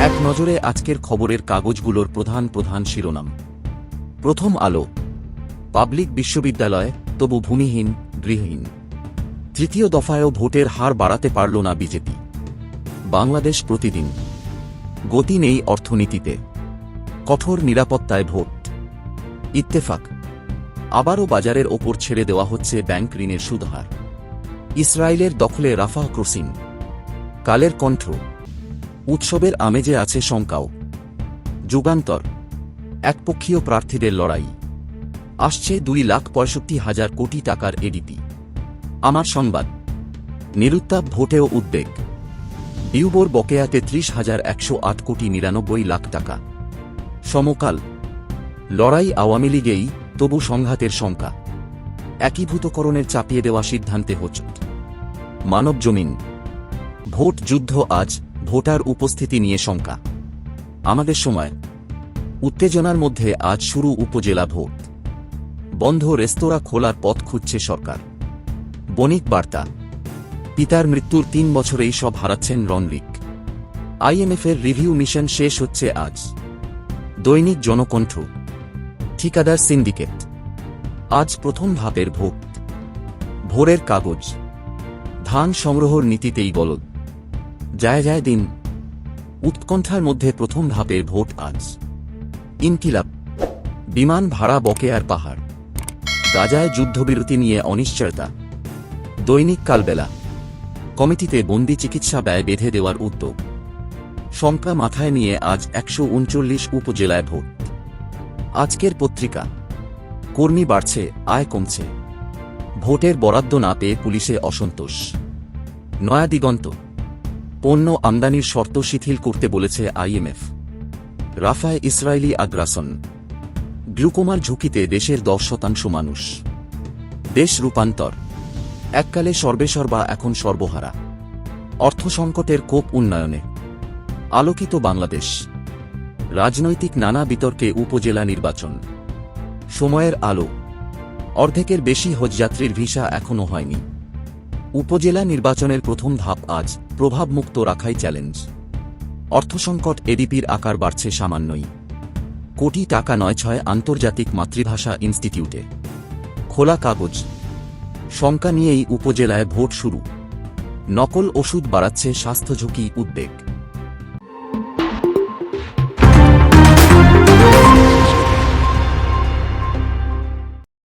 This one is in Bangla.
এক নজরে আজকের খবরের কাগজগুলোর প্রধান প্রধান শিরোনাম। প্রথম আলো। পাবলিক বিশ্ববিদ্যালয়, তবু ভূমিহীন, গৃহহীন। তৃতীয় দফায়ও ভোটের হার বাড়াতে পারল না বিজেপি। বাংলাদেশ প্রতিদিন। গতি নেই অর্থনীতিতে। কঠোর নিরাপত্তায় ভোট। ইত্তেফাক। আবারও বাজারের ওপর ছেড়ে দেওয়া হচ্ছে ব্যাংক ঋণের সুদহার। ইসরায়েলের দখলে রাফাহ ক্রসিং। কালের কণ্ঠ। উৎসবের আমেজে আছে শঙ্কাও। যুগান্তর, একপক্ষীয় প্রার্থীদের লড়াই। আসছে দুই লাখ পঁয়ষট্টি হাজার কোটি টাকার এডিপি। আমার সংবাদ নিরুত্তাপ ভোটেও উদ্বেগ। ইউবোর বকেয়া তেত্রিশ হাজার একশো আট কোটি নিরানব্বই লাখ টাকা। সমকাল, লড়াই আওয়ামী লীগেই তবু সংঘাতের শঙ্কা। একীভূতকরণের চাপিয়ে দেওয়া সিদ্ধান্তে হোচট। মানব জমিন ভোট যুদ্ধ আজ ভোটার উপস্থিতি নিয়ে শঙ্কা। আমাদের সময়। উত্তেজনার মধ্যে আজ শুরু উপজেলা ভোট। বন্ধ রেস্তোরাঁ খোলার পথ খুঁজছে সরকার। বণিক বার্তা। পিতার মৃত্যুর তিন বছরেই সব হারাচ্ছেন রনরিক আইএমএফের রিভিউ মিশন শেষ হচ্ছে আজ। দৈনিক জনকণ্ঠ। ঠিকাদার সিন্ডিকেট। আজ প্রথম ধাপের ভোট। ভোরের কাগজ। ধান সংগ্রহর নীতিতেই বলদ। যায় যায় দিন। উৎকণ্ঠার মধ্যে প্রথম ধাপের ভোট আজ। ইনকিলাব, বিমান ভাড়া বকেয়ার পাহাড়। গাজায় যুদ্ধবিরতি নিয়ে অনিশ্চয়তা। দৈনিক কালবেলা। কমিটিতে বন্দি চিকিৎসা ব্যয় বেঁধে দেওয়ার উদ্যোগ। শঙ্কা মাথায় নিয়ে আজ একশো উনচল্লিশ উপজেলায় ভোট। আজকের পত্রিকা। কর্মী বাড়ছে, আয় কমছে। ভোটের বরাদ্দ না পেয়ে পুলিশে অসন্তোষ। নয়া দিগন্ত। পণ্য আমদানির শর্ত শিথিল করতে বলেছে আইএমএফ। রাফায় ইসরায়েলি আগ্রাসন। গ্লুকোমার ঝুঁকিতে দেশের দশ শতাংশ মানুষ। দেশ রূপান্তর। এককালে সর্বেসর্বা এখন সর্বহারা। অর্থ সংকটের কোপ উন্নয়নে। আলোকিত বাংলাদেশ। রাজনৈতিক নানা বিতর্কে উপজেলা নির্বাচন। সময়ের আলো। অর্ধেকের বেশি হজযাত্রীর ভিসা এখনও হয়নি। উপজেলা নির্বাচনের প্রথম ধাপ আজ, প্রভাবমুক্ত রাখাই চ্যালেঞ্জ। অর্থসংকট এডিপির আকার বাড়ছে সামান্যই। কোটি টাকা নয় ছয় আন্তর্জাতিক মাতৃভাষা ইনস্টিটিউটে। খোলা কাগজ। শঙ্কা নিয়েই উপজেলায় ভোট শুরু। নকল ওষুধ বাড়াচ্ছে স্বাস্থ্য ঝুঁকি উদ্বেগ।